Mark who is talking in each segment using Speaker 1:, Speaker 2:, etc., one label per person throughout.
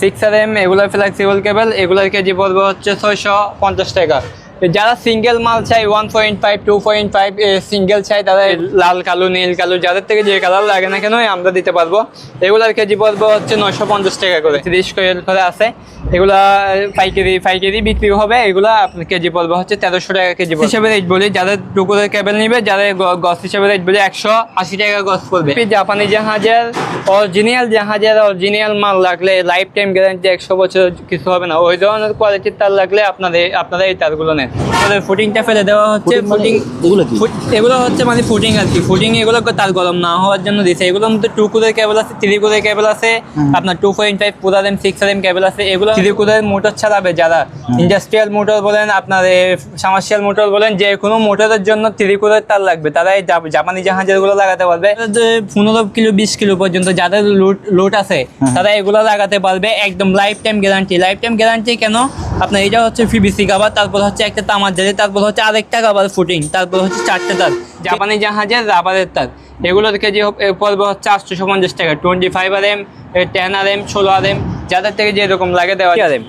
Speaker 1: Six R M এগুলো flexible cable এগুলোর KG পড়বে হচ্ছে ছয়শো পঞ্চাশ টাকা। যারা সিঙ্গেল মাল চাই one point five two point five single চাই তারা লাল কালো, নীল কালো, যাদের থেকে যে কালার লাগে না কেন আমরা দিতে পারব। এগুলার কেজি পড়বে হচ্ছে নয়শো পঞ্চাশ টাকা করে, তিরিশ কোয়েল করে আছে। এগুলা পাইকারি পাইকারি বিক্রি হবে, এগুলা আপনার কেজি পড়বে হচ্ছে তেরোশো টাকা কেজি। হিসাবে রেট বলি যাদের টুকুরের কেবল নিবে যাদের গছ হিসাবে রেট বলি, একশো আশি টাকা গছ পড়বে। জাপানি জাহাজের অরিজিনাল জাহাজের অরিজিনাল মাল লাগলে লাইফ টাইম গ্যারান্টি একশো বছর কিছু হবে না। ওই ধরনের কোয়ালিটির তার লাগলে আপনাদের আপনারা এই তারগুলো নেন। তাদের ফুটিংটা ফেলে দেওয়া হচ্ছে ফুটিং
Speaker 2: এগুলো কি?
Speaker 1: এগুলো হচ্ছে মানে ফুটিং আর কি। ফুটিং এগুলো তার গরম না হওয়ার জন্য দিছে। এগুলোর মধ্যে টু কুদের কেবল আছে থ্রি কুদের কেবল আছে আপনার two point five M six M cable আছে। এগুলো থ্রি কুদের মোটর ছাড়াবে যারা। ইন্ডাস্ট্রিয়াল মোটর বলেন আপনার সামার্শিয়াল মোটর বলেন যে কোনো মোটরের জন্য থ্রি কুদের তার লাগবে। তারা এই জাপ- জাপানি জাহাজেরগুলো লাগাতে পারবে। পনেরো কিলো বিশ কিলো পর্যন্ত যাদের লোড লোড আছে তারা এগুলো লাগাতে পারবে একদম life time guarantee life time guarantee কেন? আপনার এটা হচ্ছে পিবিসি কাবার তারপর হচ্ছে একটা তামার জালি তারপর হচ্ছে আরেকটা কাবার ফুটিং তারপর হচ্ছে চারটে তার জাপানি জাহাজের রাবারের তার এগুলোর কেজি পড়বে হচ্ছে আটশোশো পঞ্চাশ টাকা twenty five R M ten R M ষোলো আর এম যাদের থেকে যেরকম লাগে দেওয়া R M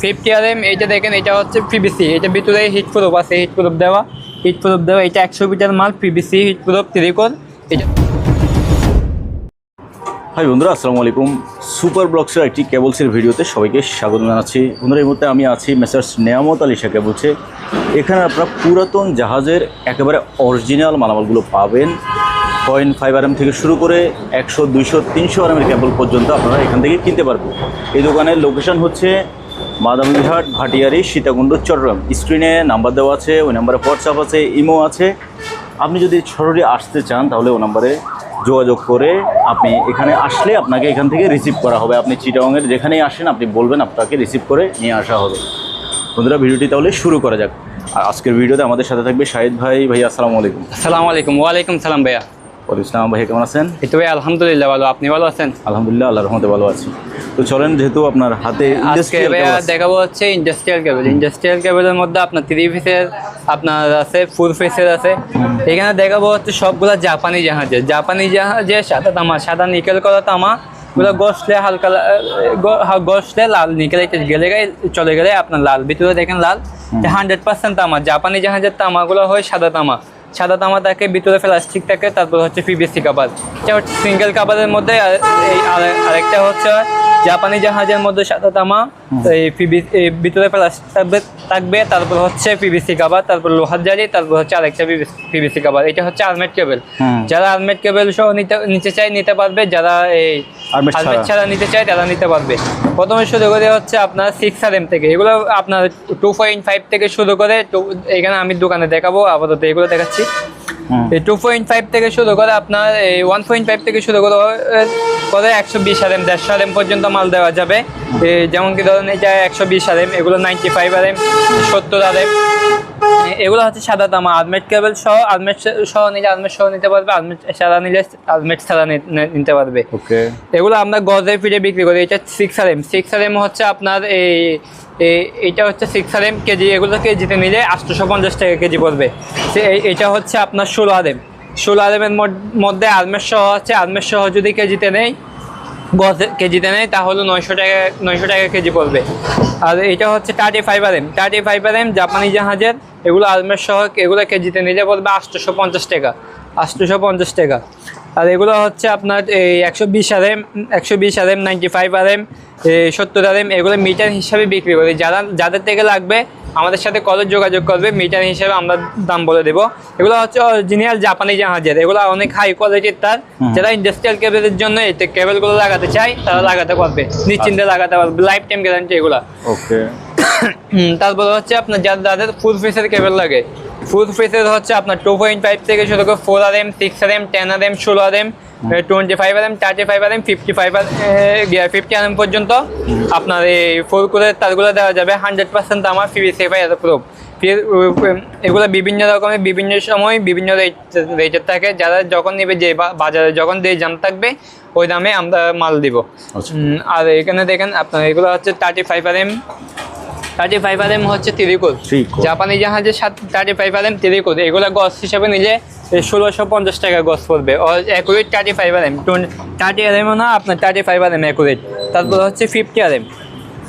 Speaker 1: fifty R M এইটা দেখেন এটা হচ্ছে পিবিসি এটা ভিতরে হিট প্রুফ আছে হিট প্রুফ দেওয়া। হিট প্রুফ দেওয়া এটা একশো মিটার মাল পিবিসি হিট প্রুফ ত্রিকোণ এটা
Speaker 2: হাই বন্ধুরা, আসসালামু আলাইকুম। সুপার ব্লগসের একটি কেবলসের ভিডিওতে সবাইকে স্বাগত জানাচ্ছি। বন্ধুরা, এই মুহূর্তে আমি আছি মেসার্স নেয়ামত আলী শাহ কেবলসে এখানে আপনারা পুরাতন জাহাজের একেবারে অরিজিনাল মালামালগুলো পাবেন। পয়েন্ট ফাইভ আর থেকে শুরু করে একশো, দুইশো, তিনশো আর কেবল পর্যন্ত আপনারা এখান থেকে কিনতে পারবেন। এই দোকানের লোকেশন হচ্ছে মাদামঘাট ভাটিয়ারি, সীতাকুণ্ড, চট্টগ্রাম। স্ক্রিনে নাম্বার দেওয়া আছে, ওই নাম্বারে হোয়াটসঅ্যাপ আছে ইমো আছে। আপনি যদি সরাসরি আসতে চান, তাহলে ও নাম্বারে যোগাযোগ করে আপনি এখানে আসলে আপনাকে এখান থেকে রিসিভ করা হবে। আপনি চিটাংয়ের যেখানেই আসেন, আপনি বলবেন আপনাকে রিসিভ করে নিয়ে আসা হবে। বন্ধুরা, ভিডিওটি তাহলে শুরু করা যাক। আর আজকের ভিডিওতে আমাদের সাথে থাকবে শাহিদ ভাই। ভাইয়া আসসালামু আলাইকুম।
Speaker 1: আসসালামু আলাইকুম। ওয়ালাইকুম সালাম ভাইয়া।
Speaker 2: ওয়াল ইসলাম ভাই কেমন আছেন?
Speaker 1: এই তো ভাই আলহামদুলিল্লাহ ভালো। আপনি ভালো আছেন?
Speaker 2: আলহামদুলিল্লাহ আল্লাহ রহমতে ভালো আছি। তো চলেন যেহেতু আপনার হাতে।
Speaker 1: দেখাবো হচ্ছে ইন্ডাস্ট্রিয়াল কেবল ইন্ডাস্ট্রিয়াল কেবলের মধ্যে আপনার থ্রি পিসের আপনার আছে ফোর পিসের আছে। এখানে দেখাবো হচ্ছে সবগুলা জাপানি জাহাজের। জাপানি জাহাজে সাদা তামা সাদা নিকেল করা তামা ওগুলো গসলে হালকা গসলে লাল নিকেল। গেলে চলে গেলে আপনার লাল। ভিতরে দেখেন লাল। হান্ড্রেড পার্সেন্ট তামা। জাপানি জাহাজের তামাগুলো হয় সাদা তামা। সাদা তামা থাকে, ভিতরে প্লাস্টিক থাকে, তারপর হচ্ছে পিভিসি কাবার সিঙ্গেল কাবারের মধ্যে এই আরে- আরেকটা হচ্ছে জাপানি জাহাজের মধ্যে সাদা তামা এই PVC ভিতরে প্লাস্টিক থাকবে থাকবে তারপর হচ্ছে পিভিসি কাবার তারপর লোহার জালি তারপর হচ্ছে আরেকটা পিভিসি কাবার। এটা হচ্ছে আর্মেট কেবল। যারা আর্মেট কেবল সহ নিতে নিতে চায় নিতে পারবে। যারা এই। আর্মেট ছাড়া। নিতে চায় তারা নিতে পারবে। প্রথমে শুরু করে হচ্ছে আপনার সিক্স আর এম থেকে। এগুলো আপনার টু পয়েন্ট ফাইভ থেকে শুরু করে এখানে আমি দোকানে দেখাবো আপাতত এগুলো দেখাচ্ছি। টু পয়েন্ট ফাইভ থেকে শুরু করে আপনার এই ওয়ান পয়েন্ট ফাইভ থেকে শুরু করে করে একশো বিশ আর এম দেড়শো আর এম পর্যন্ত মাল দেওয়া যাবে। যেমন কি ধরুন এটা একশো বিশ আর এম এগুলো নাইনটি ফাইভ আর এম সত্তর আর এম এগুলো হচ্ছে সাদা তামা আলমেট কেবল সহ আলমেট সহ নিলে আলমেট সহ নিতে পারবে আলমেট ছাড়া নিলে আলমেট নি- নি- নিতে পারবে।
Speaker 2: ওকে।
Speaker 1: এগুলো আমরা গজে ফিরে বিক্রি করি এটা six R M six R M হচ্ছে আপনার এই এইটা হচ্ছে সিক্স আর এম কেজি এগুলো কেজিতে নিলে আটশোশো পঞ্চাশ টাকা কেজি পড়বে। এটা হচ্ছে আপনার ষোলো আর এম ষোলো আর এমের মধ্যে আলমেট সহ আছে আলমেট সহ যদি কেজিতে নেই গজ কেজিতে নেই তাহলে নয়শো টাকা নয়শো টাকা কেজি পড়বে। আর এটা হচ্ছে thirty five R M thirty five R M জাপানি জাহাজের, এগুলো আলমেট সহ এগুলো কেজিতে নিলে পড়বে আটশোশো পঞ্চাশ টাকা আটশোশো পঞ্চাশ টাকা। আর এগুলো হচ্ছে আপনার এই একশো বিশ আর এম একশো বিশ R M ninety five R M সত্তর আর এম এগুলো মিটার হিসাবে বিক্রি করি। যারা, যাদের থেকে লাগবে আমাদের সাথে কত যোগাযোগ করবে মিটার হিসেবে আমরা দাম বলে দেবো। এগুলো হচ্ছে অরিজিনাল জাপানি জাহাজের। এগুলো অনেক হাই কোয়ালিটির তার। যারা ইন্ডাস্ট্রিয়াল কেবলের জন্য এতে কেবলগুলো লাগাতে চাই তারা লাগাতে পারবে। নিশ্চিন্তে লাগাতে পারবে। লাইফ টাইম গ্যারান্টি এগুলো
Speaker 2: ওকে
Speaker 1: তারপরে হচ্ছে আপনার যাদের যাদের ফুল ফেসের কেবল লাগে ফুল ফেসের হচ্ছে আপনার টু পয়েন্ট ফাইভ থেকে শুরু করে four R M six R M ten R M ষোলো R M twenty five R M thirty five R M fifty five R fifty R M পর্যন্ত আপনার এই ফোর করে তারগুলো দেওয়া যাবে। হান্ড্রেড পার্সেন্ট আমার পিভিসি ফাই এত প্রুফ ফির এগুলো বিভিন্ন রকমের বিভিন্ন সময় বিভিন্ন রেট রেটের থাকে। যারা যখন নেবে যে বাজারে যখন যে দাম থাকবে ওই দামে আমরা মাল দিব।
Speaker 2: আচ্ছা।
Speaker 1: আর এখানে দেখেন আপনার এগুলো হচ্ছে thirty five R M thirty five R M হচ্ছে তিরিকুল। জাপানি জাহাজের সাথে থার্টি ফাইভ আর এম তিরিকুল এগুলো গস হিসাবে নিলে ষোলোশো পঞ্চাশ টাকা গস পড়বে। Accurate thirty five R M thirty R এমও না আপনার thirty five R M accurate তারপর হচ্ছে fifty R M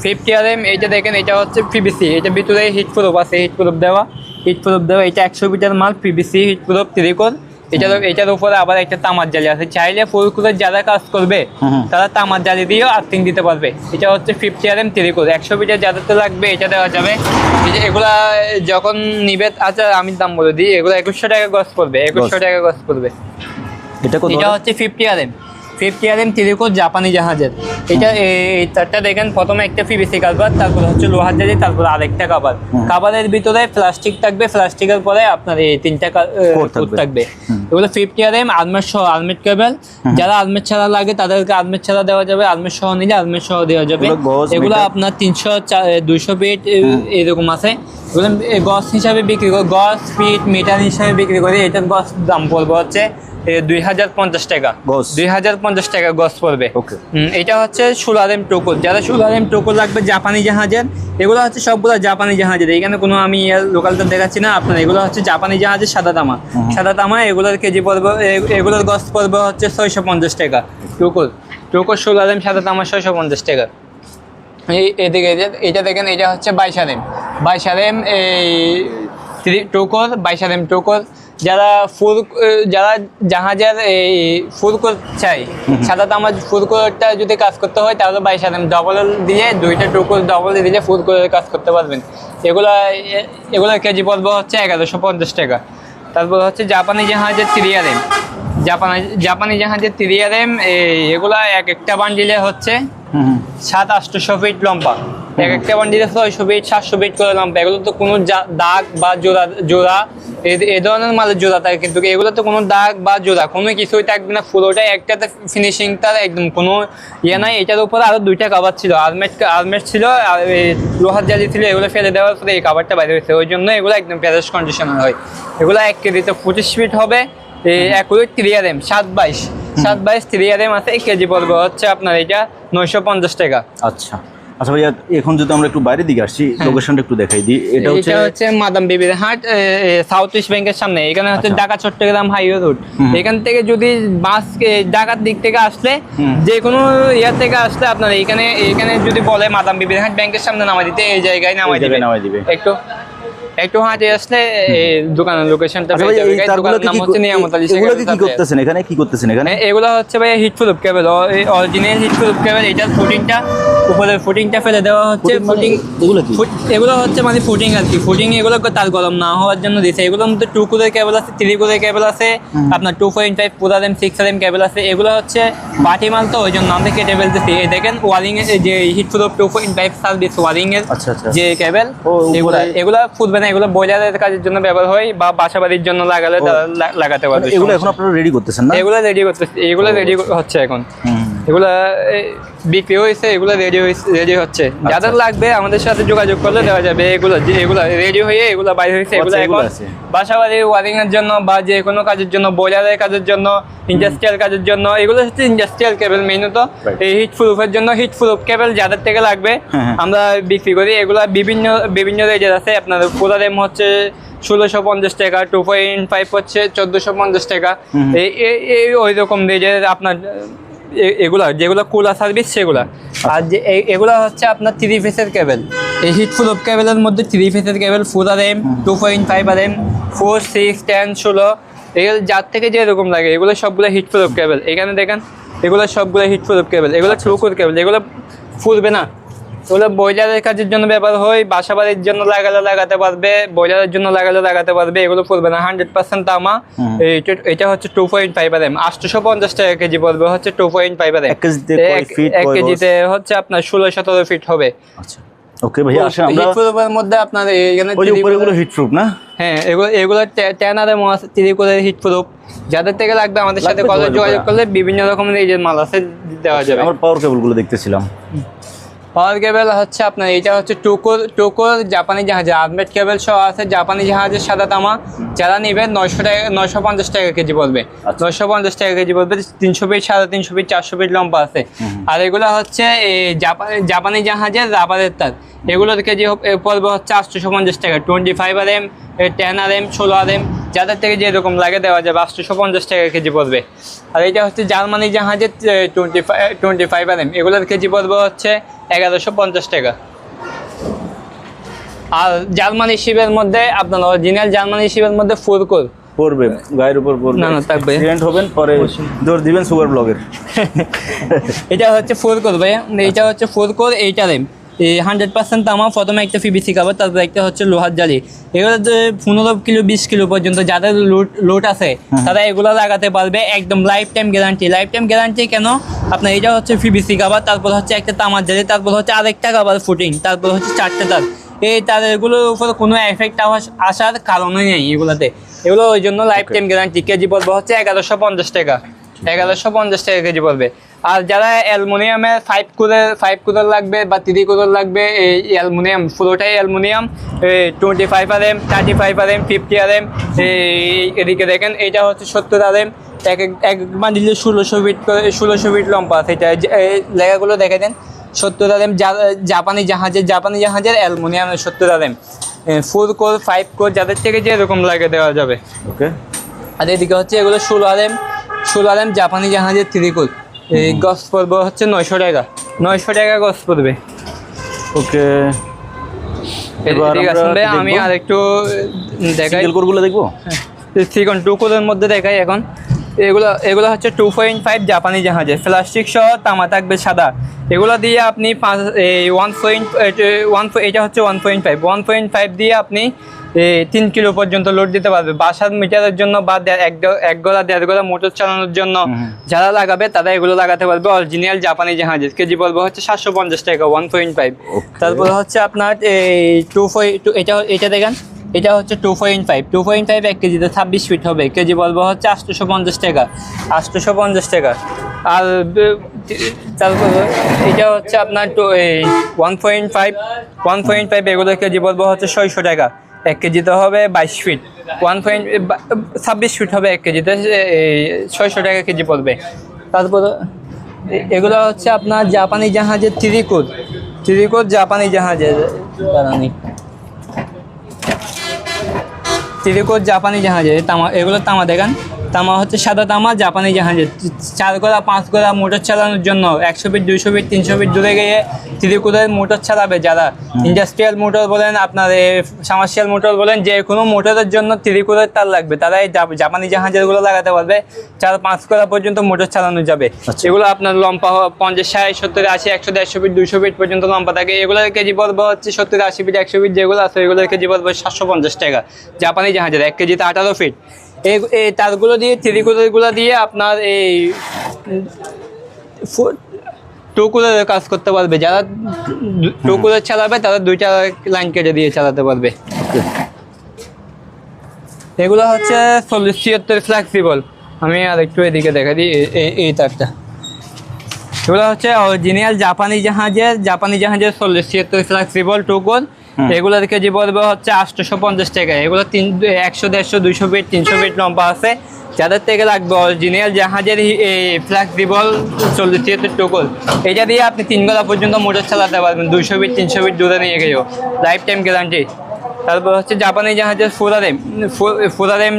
Speaker 1: fifty R M এইটা দেখেন এটা হচ্ছে পিবিসি এটা ভিতরে হিট প্রুফ আছে হিট প্রুফ দেওয়া। হিট প্রুফ দেওয়া এটা একশো মিটার মাল পিবিসি হিট প্রুফ তিরিকোল এটার এটার উপরে আবার একটা তামার জালি আছে। চাইলে ফুলকুলের যারা কাজ করবে। তারা তামার জালি দিয়েও আর্থিং দিতে পারবে। এটা হচ্ছে ফিফটি আর এম তিরিকোল একশো মিটার যাদেরতে লাগবে এটা দেওয়া যাবে। যে এগুলা যখন নিবে আচ্ছা আমি দাম বলে দিই এগুলো একুশশো টাকা গছ পড়বে একুশশো টাকা গছ পড়বে।
Speaker 2: এটা
Speaker 1: হচ্ছে fifty R M fifty R M তিরিকোট জাপানি জাহাজের? এটা এই- তারটা দেখেন প্রথমে একটা পিভিসি কারবার তারপর হচ্ছে লোহার জালি তারপর আরেকটা কাবার
Speaker 2: হুম।
Speaker 1: কাবারের ভিতরে প্লাস্টিক থাকবে প্লাস্টিকের পরে আপনার এই তিনটা
Speaker 2: থাকবে।
Speaker 1: এগুলো ফিফটি আর এম আলমেট সহ আলমেট কেবল যারা আলমেট ছাড়া লাগে তাদেরকে আলমেট ছাড়া দেওয়া যাবে আলমেট সহ নিলে আলমেট সহ দেওয়া যাবে।
Speaker 2: এগুলো?
Speaker 1: আপনার তিনশো দুইশো ফিট এরকম আছে। এগুলো এ, হিসাবে বিক্রি করে গজ ফিট মিটার হিসাবে বিক্রি করে। এটার গজ দাম পড়বে হচ্ছে দুই হাজার পঞ্চাশ টাকা। দুই হাজার পঞ্চাশ টাকা গজ পড়বে. এটা হচ্ছে সুলারেম টোকল যারা সুলারেম টোকল লাগবে জাপানি জাহাজের এগুলো হচ্ছে সবগুলো জাপানি জাহাজের। এখানে কোনো আমি লোকালটা দেখাচ্ছি না আপনার। এগুলো হচ্ছে জাপানি জাহাজের সাদা তামা। সাদা তামা এগুলোর কেজি পড়বে এগুলোর গজ পড়বে হচ্ছে ছয়শো পঞ্চাশ টাকা। টোকল টোকল সুলারেম সাদা তামা ছয়শো পঞ্চাশ টাকা। এই এদিকে এটা দেখেন এটা হচ্ছে বাইশারেম বাইশারেম এই টোকর বাইশারেম টোকর যারা ফুল যারা জাহাজের এই ফুলকোর চাই সাদা তামার ফুলকোরটা যদি কাজ করতে হয় তাহলে বাইশারেম ডবল দিয়ে দুইটা টোকর ডবল দিলে ফুলকোরের কাজ করতে পারবেন। এগুলো এগুলোর কেজি পড়বে হচ্ছে এগারোশো পঞ্চাশ টাকা। তারপর হচ্ছে জাপানি জাহাজের থ্রিয়ারেম জাপানি জাপানি জাহাজের থ্রিয়ারেম এই এগুলা এক একটা বান্ডিলে হচ্ছে। সাত আটশো ফিট লম্বা। এক একটা বান্ডিলে ছয়শো ফিট সাতশো ফিট করে লম্বা এগুলো তো কোনো দাগ বা জোড়া জোড়া এ- ধরনের মালের জোড়া থাকে কিন্তু এগুলো তো কোনো দাগ বা জোড়া কোনো কিছুই থাকবে না পুরোটাই একটাতে ফিনিশিংটা একদম কোনো ইয়ে নাই এটার উপরে আরও দুইটা কাবার ছিল আর্মেট আর্মেট ছিল আর এই লোহার জালি ছিল এগুলো ফেলে দেওয়ার পরে এই কাবারটা বাইরে হয়েছে। ওই জন্য এগুলো একদম প্যারেস কন্ডিশনার হয়। এগুলো এক কেজিতে পঁচিশ ফিট হবে এই একুরেট ক্রিয়ার এম সাত বাইশ সাত বাইশ ক্রিয়ার এম আছে এক কেজি পড়বে হচ্ছে আপনার এটা নয়শো পঞ্চাশ টাকা।
Speaker 2: আচ্ছা। আচ্ছা ভাইয়া এখন যদি আমরা একটু বাইরের দিকে আসছি লোকেশনটা একটু দেখাই দিই এটা হচ্ছে
Speaker 1: এটা হচ্ছে মাদাম বিবির হাট সাউথ ইস্ট ব্যাংকের সামনে এখানে হচ্ছে
Speaker 2: আচ্ছা।
Speaker 1: ঢাকা চট্টগ্রাম হাইওয়ে রোড এখান থেকে যদি বাস ঢাকার দিক থেকে আসলে। যে কোনো ইয়ার থেকে আসলে আপনার এখানে এখানে যদি বলে মাদাম বিবির হাট ব্যাংকের সামনে নামাই দিতে এই জায়গায় নামাই দিবে
Speaker 2: নামাই দিবে।
Speaker 1: একটু একটু হাঁটে আসলে এই দোকানের লোকেশনটা
Speaker 2: আচ্ছা
Speaker 1: পেয়ে
Speaker 2: ভাই
Speaker 1: যাবে।
Speaker 2: এই তারগুলো
Speaker 1: দোকানের
Speaker 2: কি
Speaker 1: নাম হচ্ছে নিয়ামত আলী
Speaker 2: এগুলো কি করতেছেন? এখানে কি করতেছেন এখানে?
Speaker 1: এগুলো হচ্ছে ভাই heat proof cable original heat proof cable এটার ফুটিংটা উপরের ফুটিংটা ফেলে দেওয়া হচ্ছে।
Speaker 2: Footing মানে
Speaker 1: ফুটিং
Speaker 2: এগুলো কি?
Speaker 1: এগুলো হচ্ছে মানে ফুটিং আর কি। ফুটিং এগুলো তার গরম না হওয়ার জন্য দিছে। এগুলোর মধ্যে টু কুলের কেবল আছে থ্রি কুলের কেবল আছে আপনার টু পয়েন্ট ফাইভ পুরার এম সিক্স এম কেবল আছে। এগুলো হচ্ছে বাটি মাল তো ওই জন্য আমরা কেটে ফেলতেছি। এই দেখেন ওয়ারিং এর যে heat proof two point five service wiring এর। যে কেবল
Speaker 2: উপরে-
Speaker 1: এগুলো ফুটবে না এগুলো বয়লারের কাজের জন্য ব্যবহার হয় বা বাসা বাড়ির জন্য লাগালে লাগাতে পারবে
Speaker 2: এগুলো এখন আপনারা রেডি করতেছেন না?
Speaker 1: এগুলো রেডি করতেছে এগুলো রেডি হচ্ছে এখন। এগুলো বিক্রি হয়েছে এগুলো রেডি হয়েছে রেডি হচ্ছে
Speaker 2: আচ্ছা।
Speaker 1: যাদের লাগবে আমাদের সাথে যোগাযোগ করলে দেওয়া যাবে এগুলো এগুলো রেডি হয়ে এগুলো বাইরে হয়েছে এগুলো
Speaker 2: আচ্ছা,
Speaker 1: এখন। বাসা বাড়ির ওয়ারিং এর জন্য বা যে কোনো কাজের জন্য বয়লারের কাজের জন্য ইন্ডাস্ট্রিয়াল কাজের জন্য এগুলো হচ্ছে ইন্ডাস্ট্রিয়াল কেবল মেইনত. এই হিট প্রুফের জন্য হিট প্রুফ কেবল যাদের থেকে লাগবে
Speaker 2: হ্যাঁ, হ্যাঁ।
Speaker 1: আমরা বিক্রি করি এগুলো বিভিন্ন বিভিন্ন রেঞ্জের আছে আপনার পুরো দাম হচ্ছে ষোলোশো পঞ্চাশ টাকা টু পয়েন্ট ফাইভ হচ্ছে চোদ্দোশো পঞ্চাশ টাকা এই ওই রকম রেঞ্জের আপনার এগুলা যেগুলো কুলা সার্ভিস সেগুলা। আর যে এগুলা হচ্ছে আপনার থ্রি ফেসের কেবেল এই হিট ফুল অফ কেবেলের মধ্যে থ্রি ফেসের cable four R M two point five R M four six ten ষোলো এগুলো যার থেকে যেরকম লাগে এগুলো সবগুলো হিট ফুল অফ কেবেল এখানে দেখেন এগুলো সবগুলো হিট ফুল অফ কেবেল এগুলো টুকুর কেবেল এগুলো ফুলবে না। এগুলো বয়লারের কাজের জন্য ব্যবহার হয় বাসা বাড়ির জন্য লাগালে লাগাতে পারবে বয়লারের জন্য লাগালে লাগাতে পারবে এগুলো পড়বে না হান্ড্রেড পার্সেন্ট তামা। এটা হচ্ছে two point five R M আটশোশো পঞ্চাশ টাকা কেজি পড়বে হচ্ছে two point five R M.
Speaker 2: এক কেজিতে
Speaker 1: হচ্ছে আপনার ষোলো সতেরো ফিট হবে।
Speaker 2: আচ্ছা। ওকে ভাইয়া আসেন আমরা
Speaker 1: হিট মধ্যে আপনার এখানে
Speaker 2: ওই না?
Speaker 1: হ্যাঁ এগুলো যাদের থেকে লাগবে আমাদের সাথে
Speaker 2: যোগাযোগ
Speaker 1: করলে বিভিন্ন রকমের এই যে মাল আছে দেওয়া যাবে।
Speaker 2: আমার পাওয়ার দেখতেছিলাম।
Speaker 1: পাওয়ার কেবল হচ্ছে আপনার এটা হচ্ছে টোকোর টোকোর জাপানি জাহাজে আর্মেড কেবল সহ আছে জাপানি জাহাজের সাদা তামা। যারা নেবে নয়শো টাকা নয়শো পঞ্চাশ টাকা কেজি পড়বে
Speaker 2: আচ্ছা।
Speaker 1: নয়শো পঞ্চাশ টাকা কেজি পড়বে তিনশো ফিট সাড়ে তিনশো ফিট চারশো ফিট লম্বা আছে। আর এগুলো হচ্ছে এই জাপানি জাপানি জাহাজের রাবারের তার। এগুলোর কেজি পড়বে হচ্ছে আটশোশো পঞ্চাশ টাকা। Twenty five R M ten R M ষোলো আর এম যাদের থেকে যেরকম লাগে দেওয়া যাবে আটশোশো পঞ্চাশ টাকা কেজি পড়বে। আর এটা হচ্ছে জার্মানি জাহাজের twenty five twenty five R M. এগুলোর কেজি পড়বে হচ্ছে এগারোশো পঞ্চাশ টাকা। আর জার্মানি শিবের মধ্যে আপনার অরিজিনাল জার্মানি শিবের মধ্যে ফুরকুল
Speaker 2: পড়বে গায়ের উপর পড়বে
Speaker 1: না, না, থাকবে।
Speaker 2: অ্যাক্সিডেন্ট হবেন পরে জোর দিবেন সুপার ব্লগের।
Speaker 1: এটা হচ্ছে ফোর কোর ভাইয়া এটা হচ্ছে ফোর কোর এইটা এই হান্ড্রেড পার্সেন্ট তামা প্রথমে একটা পিবিসি কাবার তারপর একটা হচ্ছে লোহার জালি। এগুলো যে পনেরো কিলো বিশ কিলো পর্যন্ত যাদের লোট লোড আছে তারা এগুলো লাগাতে পারবে একদম life time guarantee life time guarantee কেন? আপনার এটা হচ্ছে পিবিসি কাবার তারপর হচ্ছে একটা তামার জালি তারপর হচ্ছে আরেকটা কাবার ফুটিং তারপর হচ্ছে চারটে তার। এই তারগুলোর উপর কোনো এফেক্ট আসার কারণই নেই এগুলোতে। এগুলো ওই জন্য লাইফ টাইম গ্যারান্টি কেজি পড়বে হচ্ছে এগারোশো পঞ্চাশ টাকা। এগারোশো পঞ্চাশ টাকা কেজি পড়বে। আর যারা অ্যালুমিনিয়ামের ফাইভ কুলের ফাইভ কুলার লাগবে বা থ্রি কুলার লাগবে এই অ্যালুমিনিয়াম পুরোটাই aluminium twenty five R M thirty five R M fifty R M এদিকে দেখেন এটা হচ্ছে সত্তর আর এম এক এক বান্ডিলে ষোলোশো ফিট করে ষোলোশো ফিট লম্বা আছে এটা যে- এই লেখাগুলো দেখে দেন সত্তর আর এম জাপানি জাহাজের জাপানি জাহাজের অ্যালুমিনিয়ামের সত্তর R M four core five core যাদের থেকে যেরকম লাগে দেওয়া যাবে।
Speaker 2: ওকে
Speaker 1: আর এদিকে হচ্ছে এগুলো ষোলো আলেম ষোলো আর এম জাপানি জাহাজের ত্রিকুল এই গছ পড়বে হচ্ছে নয়শো টাকা। নয়শো টাকা গছ পড়বে।
Speaker 2: ওকে। এবার
Speaker 1: আমি আর একটু দেখাই।
Speaker 2: কোরগুলো দেখব?
Speaker 1: থ্রিকন টু কোলের মধ্যে দেখাই এখন। এগুলো এগুলো হচ্ছে টু পয়েন্ট ফাইভ জাপানি জাহাজে। প্লাস্টিক সহ তামা থাকবে সাদা। এগুলো দিয়ে আপনি পাঁচ এই ওয়ান পয়েন্ট ওয়ান এটা হচ্ছে one point five one point five দিয়ে আপনি তিন কিলো পর্যন্ত লোড দিতে পারবে। বাসার মিটারের জন্য বা এক গলা দেড় গলা মোটর চালানোর জন্য যারা লাগাবে তারা এগুলো লাগাতে পারবে। অরিজিনাল জাপানি জাহাজের কেজি বলব হচ্ছে সাতশো পঞ্চাশ টাকা ওয়ান পয়েন্ট ফাইভ. তারপরে হচ্ছে আপনার এই টু এটা এটা দেখেন এটা হচ্ছে two point five two point five এক কেজিতে ছাব্বিশ ফিট হবে। কেজি বলব হচ্ছে আটশোশো পঞ্চাশ টাকা আটশোশো পঞ্চাশ টাকা। আর তারপর এটা হচ্ছে আপনার টু এই one point five one point five এগুলো কেজি বলব হচ্ছে ছয়শো টাকা। এক কেজিতে হবে বাইশ ফিট ওয়ান পয়েন্ট ছাব্বিশ ফিট হবে এক কেজিতে ছয়শো টাকা কেজি পড়বে। তারপর এগুলো হচ্ছে আপনার জাপানি জাহাজের ত্রিকুট ত্রিকুট জাপানি জাহাজের দাঁড়ানি ত্রিকুট জাপানি জাহাজের তামা, এগুলো তামা দেখান। তামা হচ্ছে সাদা তামা জাপানি জাহাজের চার গোড়া পাঁচ গোড়া মোটর চালানোর জন্য একশো ফিট দুইশো ফিট তিনশো ফিট দূরে গিয়ে ত্রিকুটের মোটর চালাবে যারা। ইন্ডাস্ট্রিয়াল মোটর বলেন আপনার সামার্শিয়াল মোটর বলেন যে কোনো মোটরের জন্য ত্রিকুটের তার লাগবে। তারা এই জাপ- জাপানি জাহাজেরগুলো লাগাতে পারবে। চার পাঁচ গোড়া পর্যন্ত মোটর চালানো যাবে।
Speaker 2: আচ্ছা।
Speaker 1: এগুলো আপনার লম্বা পঞ্চাশ ষাট সত্তর আশি একশো দেড়শো ফিট দুশো ফিট পর্যন্ত লম্বা থাকে। এগুলোর কেজি পড়বে হচ্ছে সত্তর আশি ফিট একশো ফিট যেগুলো আছে এগুলোর কেজি পড়বে সাতশো পঞ্চাশ টাকা। জাপানি জাহাজের এক কেজিতে আঠারো ফিট। এই তারগুলো দিয়ে থ্রিকুলারগুলো দিয়ে আপনার এই টুকুলের কাজ করতে পারবে। যারা টুকুলের চালাবে, তারা দুইটা লাইন কেটে দিয়ে চালাতে পারবে। এগুলো হচ্ছে চল্লিশ ছিয়াত্তর ফ্লেক্সিবল আমি আর একটু এদিকে দেখা দিই এই- তারটা। এগুলো হচ্ছে অরিজিনাল জাপানি জাহাজের জাপানি জাহাজের চল্লিশ ছিয়াত্তর ফ্লেক্সিবল টুকন
Speaker 2: হুম।
Speaker 1: এগুলোর কেজি পড়বে হচ্ছে আটশোশো পঞ্চাশ টাকা। এগুলো তিন, একশো, দেড়শো, দুইশো ফিট, তিনশো ফিট লম্বা আছে। যাদের থেকে লাগবে অরিজিনাল জাহাজের এই ফ্লেক্সিবল চল্লিশ ছিয়াত্তর টুকন এটা দিয়ে আপনি তিন গলা পর্যন্ত মোটর চালাতে পারবেন। দুইশো ফিট, তিনশো ফিট দূরে নিয়ে গেলেও। লাইফ টাইম গ্যারান্টি তারপর হচ্ছে জাপানি জাহাজের ফুরারেম ফুরারেম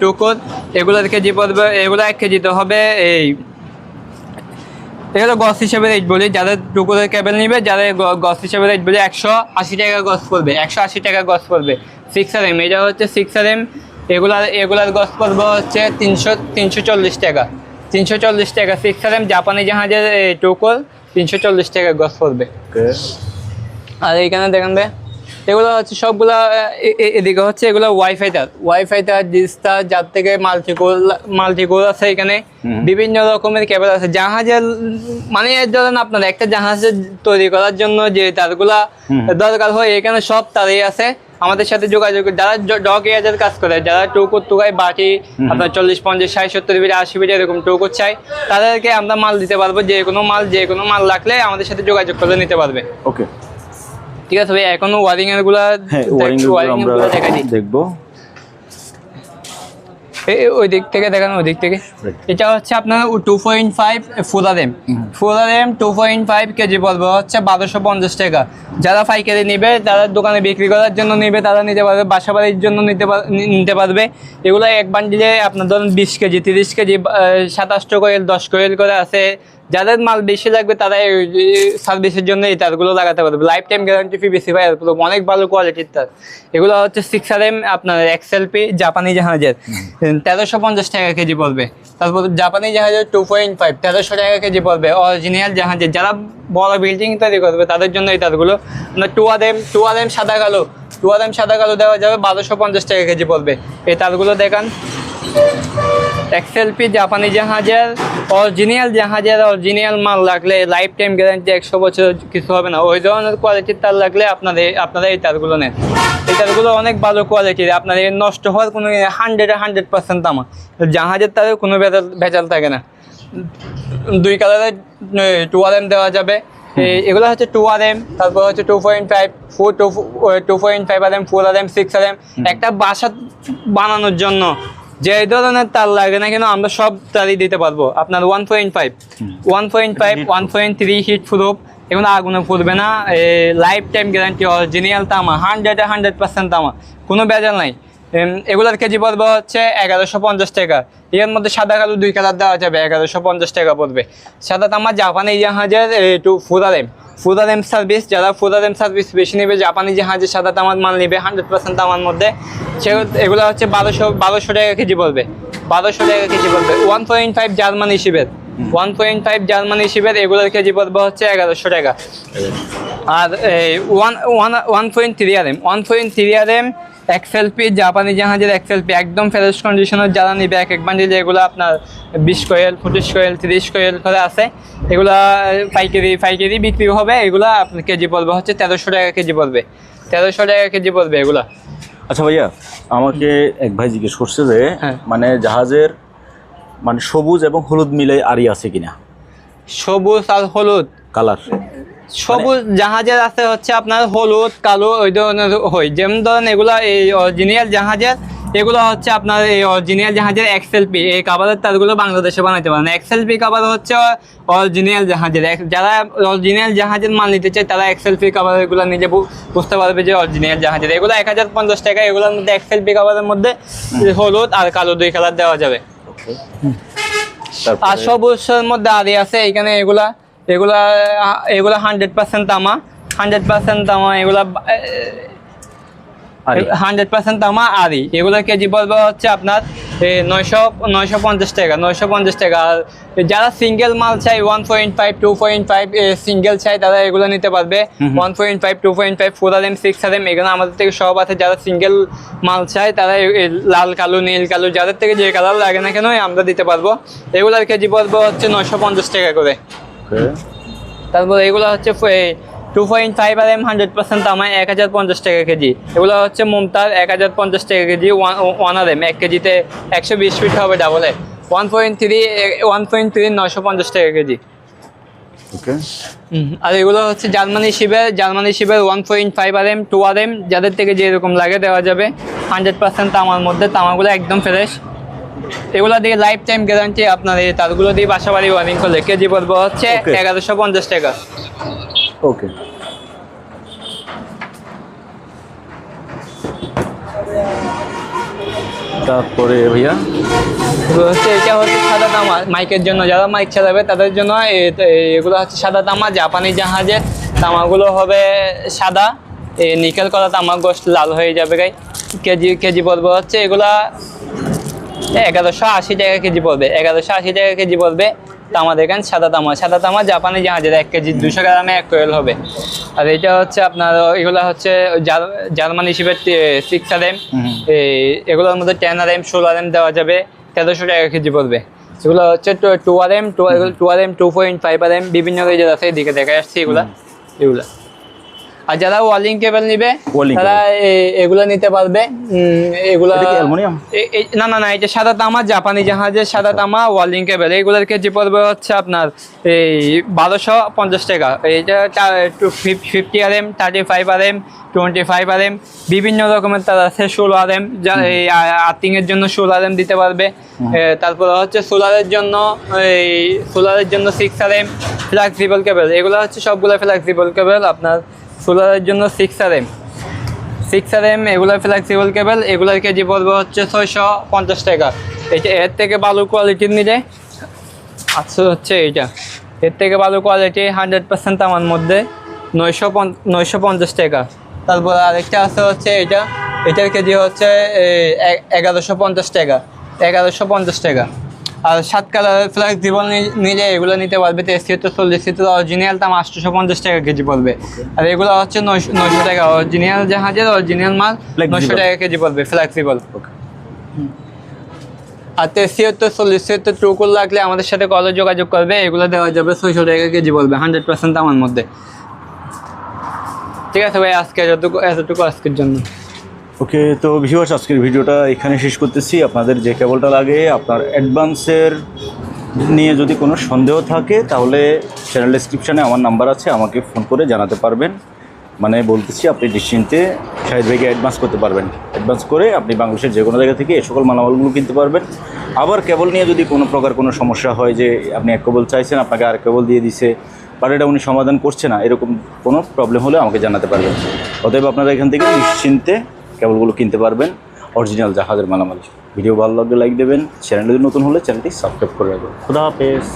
Speaker 1: টুকর এগুলোর যে পড়বে এগুলো এক কেজিতে হবে এই এগুলো গস হিসেবে রেট বলি। যাদের টুকুরের কেবল নিবে যাদের গস হিসেবে রেট বলি একশো আশি টাকা গস পড়বে একশো আশি টাকা গস পড়বে। সিক্স আর এম এটা হচ্ছে সিক্স আর এম এগুলার এগুলার গস পড়বে হচ্ছে তিনশো তিনশো চল্লিশ টাকা। তিনশো চল্লিশ টাকা সিক্স আর এম জাপানি জাহাজের টুকুর তিনশো চল্লিশ টাকা গস পড়বে। আর এইখানে দেখেন ভাই এগুলো হচ্ছে সবগুলো এদিকে হচ্ছে এগুলো ওয়াইফাই তার ওয়াইফাই তার ডিস্টার যার থেকে মাল্টিকোর মাল্টিকোর আছে এখানে। বিভিন্ন রকমের কেবল আছে। জাহাজের মানে এর ধরেন আপনার একটা জাহাজের তৈরি করার জন্য যে তারগুলা দরকার হয় এখানে সব তারই আছে। আমাদের সাথে যোগাযোগ যারা ডগ এয়াজের কাজ করে যারা টৌকুর টুকায় বাকি আপনার চল্লিশ পঞ্চাশ ষাট সত্তর বিট আশি বিট এরকম টৌকুর চাই তাদেরকে আমরা মাল দিতে পারব যে কোনো মাল যে কোনো মাল রাখলে আমাদের সাথে যোগাযোগ করে নিতে পারবে।
Speaker 2: ওকে
Speaker 1: ঠিক আছে ভাই এখনও ওয়ারিং
Speaker 2: এরগুলা
Speaker 1: ওয়ারিংগুলা দেখাই দিই।
Speaker 2: দেখব।
Speaker 1: এই ওই দিক থেকে দেখানো ওই দিক থেকে। এটা হচ্ছে আপনার two point five four M four M two point five KG পড়বে হচ্ছে বারোশো পঞ্চাশ টাকা। যারা পাইকারি নেবে তারা দোকানে বিক্রি করার জন্য নেবে তারা নিতে পারবে বাসা বাড়ির জন্য নিতে নিতে পারবে। এগুলো এক বান্ডিলে আপনার ধরুন বিশ কেজি তিরিশ কেজি সাতাশ কোয়েল দশ কোয়েল করে আছে। যাদের মাল বেশি লাগবে তারা সার্ভিসের জন্য এই তারগুলো লাগাতে পারবে। লাইফ টাইম গ্যারান্টি ফি বেশি পায় এরপর অনেক ভালো কোয়ালিটির তার। এগুলো হচ্ছে সিক্স আর এম আপনার এক্সএল পি জাপানি জাহাজের। তেরোশো পঞ্চাশ টাকা কেজি পড়বে। তারপর জাপানি জাহাজের টু পয়েন্ট ফাইভ তেরোশো টাকা কেজি পড়বে। অরিজিনাল জাহাজের যারা বড় বিল্ডিং তৈরি করবে তাদের জন্য এই তারগুলো। আপনার two R M two R M সাদা কালো। টু আর এম সাদা কালো দেওয়া যাবে বারোশো পঞ্চাশ টাকা কেজি পড়বে। এই তারগুলো দেখান। এক্সএলপি জাপানি জাহাজের অরিজিনাল জাহাজের অরিজিনাল মাল লাগলে লাইফ টাইম গ্যারান্টি একশো বছর কিছু হবে না। ওই ধরনের কোয়ালিটির তার লাগলে আপনাদের আপনারা এই তারগুলো নেন। এই তারগুলো অনেক ভালো কোয়ালিটির আপনার নষ্ট হওয়ার কোনো হান্ড্রেডে হান্ড্রেড পার্সেন্ট দামা। জাহাজের তারে কোনো ভেজাল ভেজাল থাকে না। দুই কালারের টু আর এম দেওয়া যাবে। এগুলো হচ্ছে টু আর এম তারপর হচ্ছে two point five four two two point five R M four R M six R M একটা বাসা বানানোর জন্য যে ধরনের তার লাগে না কেন আমরা সব তারই দিতে পারব। আপনার one point five one point five one point three heat proof এগুলো আগুনে ফুটবে না। লাইফ টাইম গ্যারান্টি অরিজিনাল তামা হান্ড্রেডে হান্ড্রেড পার্সেন্ট তামা কোনো বেজাল নাই। এগুলার কেজি পড়বে হচ্ছে এগারোশো পঞ্চাশ টাকা। এর মধ্যে সাদা কালো দুই কালার দেওয়া যাবে এগারোশো পঞ্চাশ টাকা পড়বে। সাদা তামা জাপানি জাহাজের একটু ফুরারেম ফুরারেম সার্ভিস, যারা ফুরারেম সার্ভিস বেশি নেবে, জাপানি যে জাহাজের সাদা তামার মাল নেবে হান্ড্রেড পার্সেন্ট তামার মধ্যে। সে এগুলো হচ্ছে বারোশো বারোশো টাকা কেজি বলবে। বারোশো টাকা কেজি বলবে। ওয়ান পয়েন্ট ফাইভ জার্মান হিসেবের ওয়ান পয়েন্ট ফাইভ জার্মান হিসেবের এগুলোর কেজি পড়বে হচ্ছে এগারোশো টাকা। আর one one one point three R M one point three R M XLP জাপানি জাহাজের এক্সএলপি একদম ফ্রেশ কন্ডিশনের যারা নিবে এক এক বান্ডিল এগুলো আপনার বিশ কোয়েল পঁচিশ কোয়েল তিরিশ কোয়েল করে আছে। এগুলা পাইকারি পাইকারি বিক্রি হবে। এগুলা আপনার কেজি পড়বে হচ্ছে তেরোশো টাকা কেজি পড়বে। তেরোশো টাকা কেজি পড়বে এগুলা।
Speaker 2: আচ্ছা ভাইয়া আমাকে এক ভাই জিজ্ঞেস করছে যে
Speaker 1: হ্যাঁ।
Speaker 2: মানে জাহাজের মানে সবুজ এবং হলুদ মিলে আরি আছে কিনা?
Speaker 1: সবুজ আর হলুদ।
Speaker 2: কালার
Speaker 1: সবুজ জাহাজের আছে হচ্ছে আপনার হলুদ কালো ওই ধরনের হয় যেমন ধরেন এগুলো এই অরিজিনাল জাহাজের এগুলো হচ্ছে আপনার এই অরিজিনাল জাহাজের এক্সেল পি এই কাবারের তারগুলো বাংলাদেশে বানাইতে পারেন। এক্সেল পি কাবার হচ্ছে অরিজিনাল জাহাজের। যারা অরিজিনাল জাহাজের মাল নিতে চায় তারা এক্সএলপি কাবারগুলো নিজে বু- বুঝতে পারবে যে অরিজিনাল জাহাজের। এগুলো এক হাজার পঞ্চাশ টাকা এগুলোর মধ্যে এক্সেল পি কাবারের মধ্যে হলুদ আর কালো দুই কালার দেওয়া যাবে। আর সবুজের মধ্যে আদি আছে এখানে এগুলা এগুলা এগুলা হান্ড্রেড পার্সেন্ট তামা হান্ড্রেড পার্সেন্ট তামা এগুলা
Speaker 2: আরি
Speaker 1: হান্ড্রেড পার্সেন্ট তামা আদি। এগুলো কেজি পড়বে হচ্ছে আপনার নয়শো নয়শো পঞ্চাশ টাকা নয়শো পঞ্চাশ টাকা। আর যারা সিঙ্গেল মাল চাই one point five two point five single চাই তারা এগুলো নিতে পারবে। One point five two point five four R M six R M এগুলো আমাদের থেকে সব আছে। যারা সিঙ্গেল মাল চাই তারা লাল কালো নীল কালো যাদের থেকে যে কালার লাগে না কেন আমরা দিতে পারব। এগুলোর কেজি পড়বে হচ্ছে নয়শো পঞ্চাশ টাকা করে। তারপর এগুলো হচ্ছে two point five R M hundred percent দামায় এক হাজার পঞ্চাশ টাকা কেজি। এগুলো হচ্ছে মমতার এক হাজার পঞ্চাশ টাকা কেজি ওয়ান আর এম এক কেজিতে একশো বিশ ফিট হবে ডাবলে one point three one point three নয়শো পঞ্চাশ টাকা কেজি. আর এগুলো হচ্ছে জার্মানি শিবের জার্মানি শিবের one point five R M two R M যাদের থেকে যেরকম লাগে দেওয়া যাবে। হান্ড্রেড পার্সেন্ট তামার মধ্যে তামাগুলো একদম ফ্রেশ এগুলো দিয়ে লাইফ টাইম গ্যারান্টি আপনার এই তারগুলো দিয়ে বাসা বাড়ি ওয়ারিং করলে কেজি পড়বে হচ্ছে. এগারোশো পঞ্চাশ টাকা।
Speaker 2: ওকে তারপরে ভাইয়া?
Speaker 1: হচ্ছে এটা হচ্ছে সাদা তামা মাইকের জন্য যারা মাইক চালাবে তাদের জন্য এগুলো হচ্ছে সাদা তামা জাপানি জাহাজের তামাগুলো হবে সাদা। এই নিকেল করা তামা গোষ্ঠ লাল হয়ে যাবে গাই। কেজি কেজি পড়বে হচ্ছে এগুলা এগারোশো আশি টাকা কেজি পড়বে। এগারোশো আশি টাকা কেজি পড়বে তামা দেখেন সাদা তামা। সাদা তামা জাপানি জাহাজের এক কেজি দুশো গ্রামে এক কোয়েল হবে। আর এটা হচ্ছে আপনার এগুলো হচ্ছে জার্মানি হিসেবে সিক্স আর এম এগুলোর মধ্যে টেন আর এম ষোলো আর এম দেওয়া যাবে। তেরোশো টাকা কেজি পড়বে। এগুলো হচ্ছে two R M two R M two point five R M বিভিন্ন রেঞ্জের আছে। এদিকে দেখা যাচ্ছে এগুলা। এগুলা। আর যারা ওয়ালিং কেবল নিবে তারা এগুলো নিতে পারবে। এগুলা না না না এটা সাদা তামা জাপানি জাহাজের সাদা তামা ওয়ালিং কেবল এগুলোর কেজি পড়বে হচ্ছে আপনার এই বারোশো পঞ্চাশ টাকা। এইটা fifty R M thirty five R M twenty five R M বিভিন্ন রকমের তার আছে ষোলো আর এম এই আর্থিং এর জন্য ষোলো আর এম দিতে পারবে। তারপরে হচ্ছে সোলারের জন্য এই সোলারের জন্য six R M flexible cable এগুলো হচ্ছে সবগুলো ফ্লেক্সিবল কেবল আপনার সোলারের জন্য six R M six R M এগুলো ফ্লেক্সিবল কেবল এগুলোর কেজি পড়বে হচ্ছে ছয়শো পঞ্চাশ টাকা। এটা এর থেকে ভালো কোয়ালিটির নিলে আচ্ছা হচ্ছে এইটা। এর থেকে ভালো কোয়ালিটি হান্ড্রেড পার্সেন্ট আমার মধ্যে নয়শো নয়শো পঞ্চাশ টাকা। তারপর আরেকটা আছে হচ্ছে এটা এটার কেজি হচ্ছে এগারোশো পঞ্চাশ টাকা। এগারোশো পঞ্চাশ টাকা। আর সাত কালারের ফ্ল্যাক্স জীবন নিলে এগুলো নিতে পারবে তেইশ চল্লিশ সিটার অরিজিনাল দাম আটশোশো পঞ্চাশ টাকা কেজি পড়বে। আর এগুলো হচ্ছে নয়শো টাকা অরিজিনাল জাহাজের অরিজিনাল মাল. নয়শো টাকা কেজি পড়বে ফ্লেক্সিবল আর তেসিয়াত্তর চল্লিশ ছিয়াত্তর টুকুল লাগলে আমাদের সাথে কলে যোগাযোগ করবে এগুলো দেওয়া যাবে ছয়শো টাকা কেজি বলবে হান্ড্রেড পার্সেন্ট আমার মধ্যে। ঠিক আছে ভাই আজকে এতটুকু এতটুকু আজকের জন্য।
Speaker 2: ওকে, তো ভিউয়ার্স আজকের ভিডিওটা এখানে শেষ করতেছি। আপনাদের যে কেবলটা লাগে, আপনার অ্যাডভান্সের নিয়ে যদি কোনো সন্দেহ থাকে, তাহলে চ্যানেল ডিসক্রিপশানে আমার নাম্বার আছে, আমাকে ফোন করে জানাতে পারবেন। মানে বলতেছি, আপনি নিশ্চিন্তে শাহিদ ভাইকে অ্যাডভান্স করতে পারবেন। অ্যাডভান্স করে আপনি বাংলাদেশের যে কোনো জায়গা থেকে এ সকল মালামালগুলো কিনতে পারবেন। আবার কেবল নিয়ে যদি কোনো প্রকার কোনো সমস্যা হয় যে আপনি এক কেবল চাইছেন, আপনাকে আর কেবল দিয়ে দিছে বাট এটা উনি সমাধান করছে না, এরকম কোনো প্রবলেম হলে আমাকে জানাতে পারবেন। অতএব আপনারা এখান থেকে নিশ্চিন্তে কেবলগুলো কিনতে পারবেন অরিজিনাল জাহাজের মালামাল। ভিডিও ভালো লাগলে লাইক দেবেন চ্যানেলে নতুন হলে চ্যানেলটি সাবস্ক্রাইব করে রাখবেন। খুদা হাফেজ।